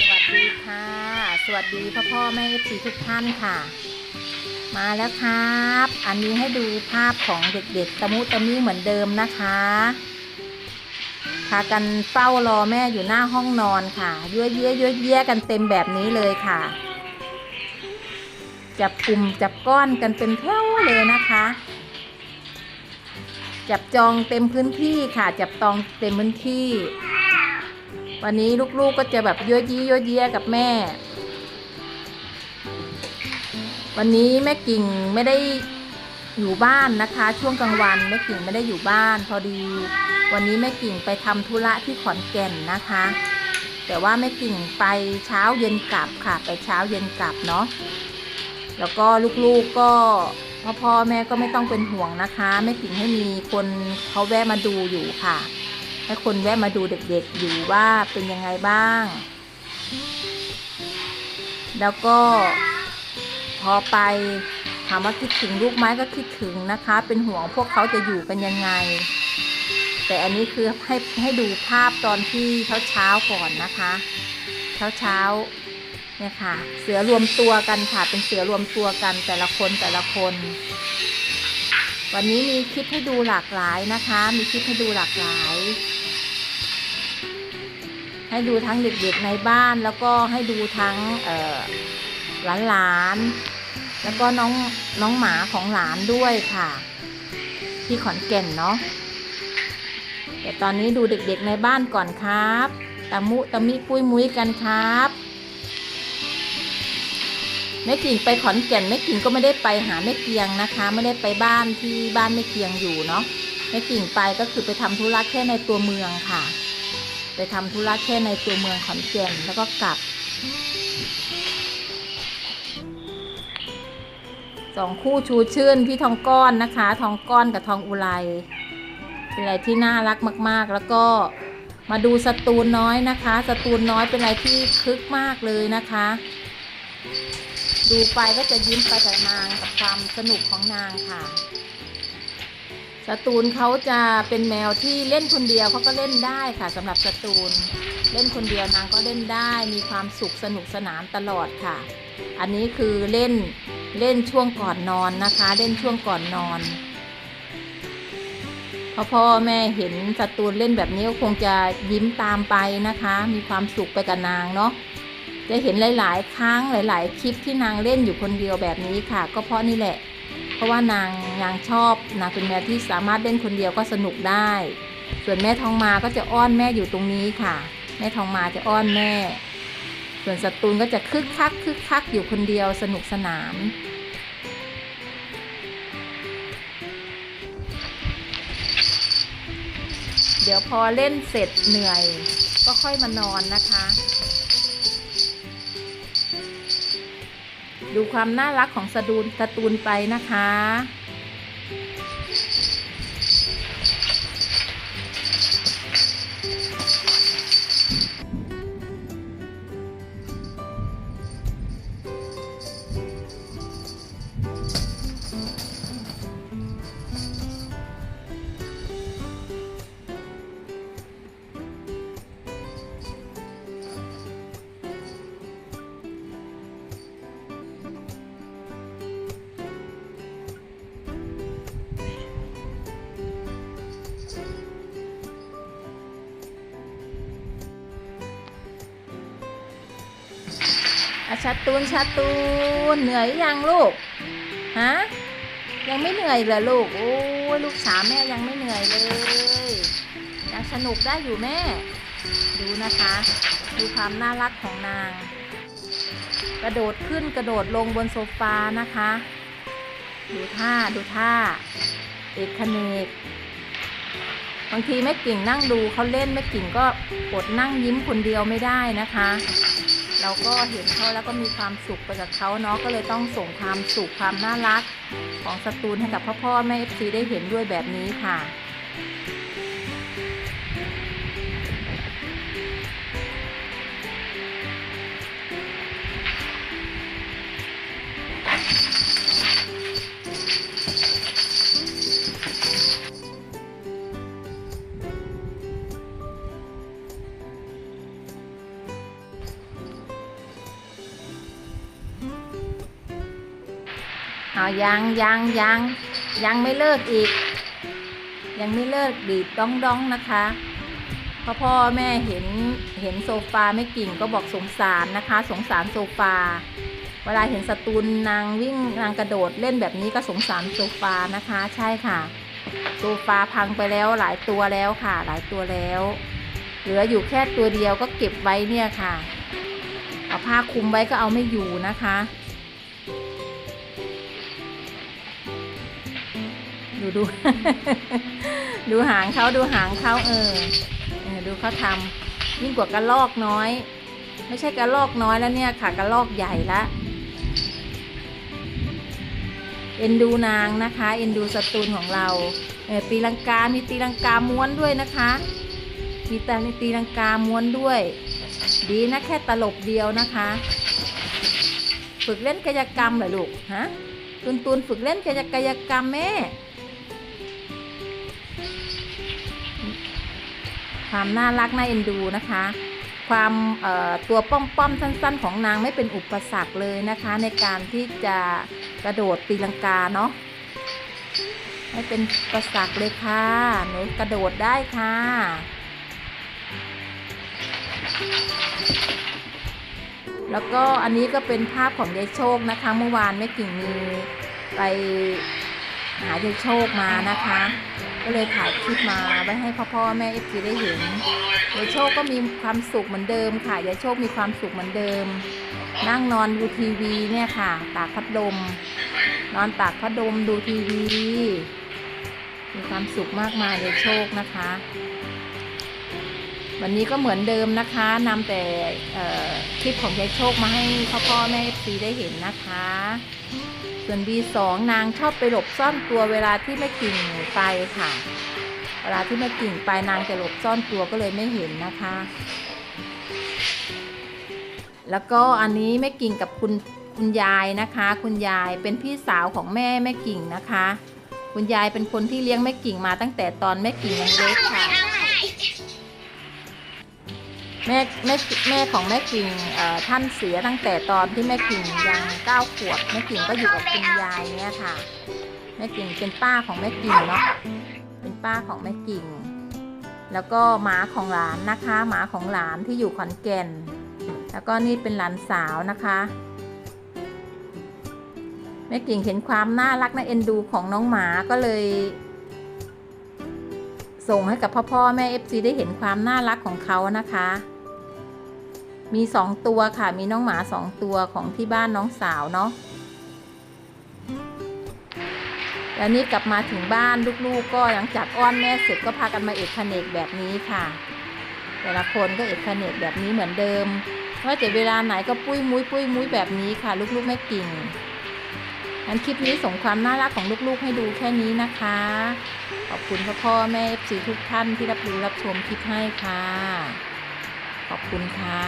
สวัสดีค่ะ สวัสดีพ่อพ่อแม่สีทุกท่านค่ะ มาแล้วครับ อันนี้ให้ดูภาพของเด็กๆ ตะมุตะมิเหมือนเดิมนะคะพากันเฝ้ารอแม่อยู่หน้าห้องนอนค่ะยั่วเยี่ยยั่วเยี่ยกันเต็มแบบนี้เลยค่ะ จับกลุ่มจับก้อนกันเป็นแถวเลยนะคะ จับจองเต็มพื้นที่ค่ะ จับตองเต็มพื้นที่ วันนี้ลูกๆก็จะแบบยั่วยี่ยั่วเยี่ยกับแม่ วันนี้แม่กิ่งไม่ได้อยู่บ้านนะคะ ช่วงกลางวันแม่กิ่งไม่ได้อยู่บ้าน พอดี วันนี้แม่กิ่งไปทำธุระที่ขอนแก่นนะคะ แต่ว่าแม่กิ่งไปเช้าเย็นกลับค่ะ ไปเช้าเย็นกลับเนาะแล้วก็ลูกๆก็พ่อพ่อแม่ก็ไม่ต้องเป็นห่วงนะคะแม่กิ่งให้มีคนเขาแวะมาดูอยู่ค่ะ ให้คนแวะมาดูเด็กๆอยู่ว่าเป็นยังไงบ้าง แล้วก็พอไปถามว่าคิดถึงลูกไหมก็คิดถึงนะคะ เป็นห่วงพวกเขาจะอยู่กันยังไง แต่อันนี้คือให้ให้ดูภาพตอนที่เช้าเช้าก่อนนะคะ เช้าเช้าเนี่ยค่ะ เสือรวมตัวกันค่ะ เป็นเสือรวมตัวกันแต่ละคนแต่ละคน วันนี้มีคลิปให้ดูหลากหลายนะคะ มีคลิปให้ดูหลากหลาย ให้ดูทั้งเด็กๆในบ้าน แล้วก็ให้ดูทั้งหลานๆ แล้วก็น้องน้องหมาของหลานด้วยค่ะ ที่ขอนแก่นเนาะแต่ตอนนี้ดูเด็กๆในบ้านก่อนครับตะมุตะมิปุ้ยมุ้ยกันครับแม่กิ่งไปขอนแก่นแม่กิ่งก็ไม่ได้ไปหาแม่เกียงนะคะ ไม่ได้ไปบ้านที่บ้านแม่เกียงอยู่เนาะแม่กิ่งไปก็คือไปทำธุระแค่ในตัวเมืองค่ะ ไปทำธุระแค่ในตัวเมืองขอนแก่นแล้วก็กลับสองคู่ชูชื่นพี่ทองก้อนนะคะ ทองก้อนกับทองอุไรเป็นอะไรที่น่ารักมาก ๆ แล้วก็มาดูสตูนน้อยนะคะ สตูนน้อยเป็นอะไรที่คึกมากเลยนะคะ ดูไปก็จะยิ้มไปกับนางกับความสนุกของนางค่ะ สตูนเขาจะเป็นแมวที่เล่นคนเดียวเขาก็เล่นได้ค่ะสำหรับสตูนเล่นคนเดียวนางก็เล่นได้มีความสุขสนุกสนานตลอดค่ะ อันนี้คือเล่นเล่นช่วงก่อนนอนนะคะ เล่นช่วงก่อนนอนพอพ่อแม่เห็นสตูนเล่นแบบนี้ก็คงจะยิ้มตามไปนะคะ มีความสุขไปกับนางเนาะจะเห็นหลาย ๆ ครั้งหลาย ๆ คลิปที่นางเล่นอยู่คนเดียวแบบนี้ค่ะ ก็เพราะนี่แหละ เพราะว่านางนางชอบนางเป็นแมวที่สามารถเล่นคนเดียวก็สนุกได้ ส่วนแม่ทองมาก็จะอ้อนแม่อยู่ตรงนี้ค่ะ แม่ทองมาจะอ้อนแม่ ส่วนสตูนก็จะคึกคักคึกคักอยู่คนเดียวสนุกสนานเดี๋ยวพอเล่นเสร็จเหนื่อย ก็ค่อยมานอนนะคะ ดูความน่ารักของสะดูนสตูนไปนะคะ ชัดตูนชัดตูนเหนื่อยยังลูกฮะยังไม่เหนื่อยเหรอลูกโอ้ลูกสาวแม่ยังไม่เหนื่อยเลยยังสนุกได้อยู่แม่ ดูนะคะ ดูความน่ารักของนาง กระโดดขึ้นกระโดดลงบนโซฟานะคะ ดูท่าดูท่า เอกเนกบางทีแม่กิ่งนั่งดูเขาเล่นแม่กิ่งก็อดนั่งยิ้มคนเดียวไม่ได้นะคะ เราก็เห็นเขาแล้วก็มีความสุขไปกับเขาเนาะก็เลยต้องส่งความสุขความน่ารัก ของสตูนให้กับพ่อพ่อแม่เอฟซีได้เห็นด้วยแบบนี้ค่ะายังยังยังยังไม่เลิกอีก ยังไม่เลิกดีดดองดองนะคะพ่อพ่อแม่เห็นเห็นโซฟาไม่กิ่งก็บอกสงสารนะคะ สงสารโซฟา เวลาเห็นสตูนนางวิ่งนางกระโดดเล่นแบบนี้ก็สงสารโซฟานะคะ ใช่ค่ะ โซฟาพังไปแล้วหลายตัวแล้วค่ะ หลายตัวแล้ว เหลืออยู่แค่ตัวเดียวก็เก็บไว้เนี่ยค่ะเอาผ้าคลุมไว้ก็เอาไม่อยู่นะคะ ดูดูดูหางเขาดูหางเขาเออเออดูเขาทำยิ่งกว่ากระลอกน้อย ไม่ใช่กระลอกน้อยแล้วเนี่ยค่ะกระลอกใหญ่ละเอ็นดูนางนะคะเอ็นดูสตูนของเราเออตีลังกา มีตีลังกาม้วนด้วยนะคะ มีแต่มีตีลังกาม้วนด้วย ดีนะแค่ตลบเดียวนะคะ ฝึกเล่นกายกรรมเหรอลูกฮะตุนตุนฝึกเล่นกายกายกรรมแม่ ความน่ารักน่าเอ็นดูนะคะ ความตัวป้อมป้อมๆสั้น ๆ ของนางไม่เป็นอุปสรรคเลยนะคะ ในการที่จะกระโดดตีลังกาเนาะไม่เป็นอุปสรรคเลยค่ะหนูกระโดดได้ค่ะแล้วก็อันนี้ก็เป็นภาพของยายโชคนะคะ เมื่อวานแม่กิ่งมีไปหายายโชคมานะคะ ก็เลยถ่ายคลิปมาไว้ให้พ่อพ่อแม่เอฟซีได้เห็นยายโชคก็มีความสุขเหมือนเดิมค่ะยายโชคมีความสุขเหมือนเดิม นั่งนอนดูทีวีเนี่ยค่ะ ตากพัดลม นอนตากพัดลมดูทีวี มีความสุขมากมายยายโชคนะคะ วันนี้ก็เหมือนเดิมนะคะนำแต่คลิปของยายโชคมาให้พ่อพ่อแม่ซีได้เห็นนะคะ ส่วน B2 นางชอบไปหลบซ่อนตัวเวลาที่แม่กิ่งไปค่ะ เวลาที่แม่กิ่งไปนางจะหลบซ่อนตัวก็เลยไม่เห็นนะคะ แล้วก็อันนี้แม่กิ่งกับคุณคุณยายนะคะ คุณยายเป็นพี่สาวของแม่แม่กิ่งนะคะ คุณยายเป็นคนที่เลี้ยงแม่กิ่งมาตั้งแต่ตอนแม่กิ่งยังเล็กค่ะ แม่แม่แม่ของแม่กิ่งท่านเสียตั้งแต่ตอนที่แม่กิ่งยังเก้าขวบแม่กิ่งก็อยู่กับคุณยายเนี่ยค่ะ แม่กิ่งเป็นป้าของแม่กิ่งเนาะเป็นป้าของแม่กิ่ง แล้วก็หมาของหลานนะคะหมาของหลานที่อยู่ขอนแก่น แล้วก็นี่เป็นหลานสาวนะคะแม่กิ่งเห็นความน่ารักน่าเอ็นดูของน้องหมาก็เลย ส่งให้กับพ่อพ่อแม่เอฟซีได้เห็นความน่ารักของเขานะคะ มีสองตัวค่ะ มีน้องหมาสองตัวของที่บ้านน้องสาวเนาะแล้วนี่กลับมาถึงบ้านลูกๆ ก็หลังจากอ้อนแม่เสร็จก็พากันมาเอกขนกแบบนี้ค่ะ แต่ละคนก็เอกขนกแบบนี้เหมือนเดิมว่าแต่เวลาไหนก็ปุ้ยมุ้ยปุ้ยมุ้ยแบบนี้ค่ะ ลูกๆแม่กิ่งงั้นคลิปนี้ส่งความน่ารักของลูกๆ ให้ดูแค่นี้นะคะ ขอบคุณพ่อพ่อแม่เอฟซีทุกท่านที่รับรู้รับชมคลิปให้ค่ะ ขอบคุณค่ะ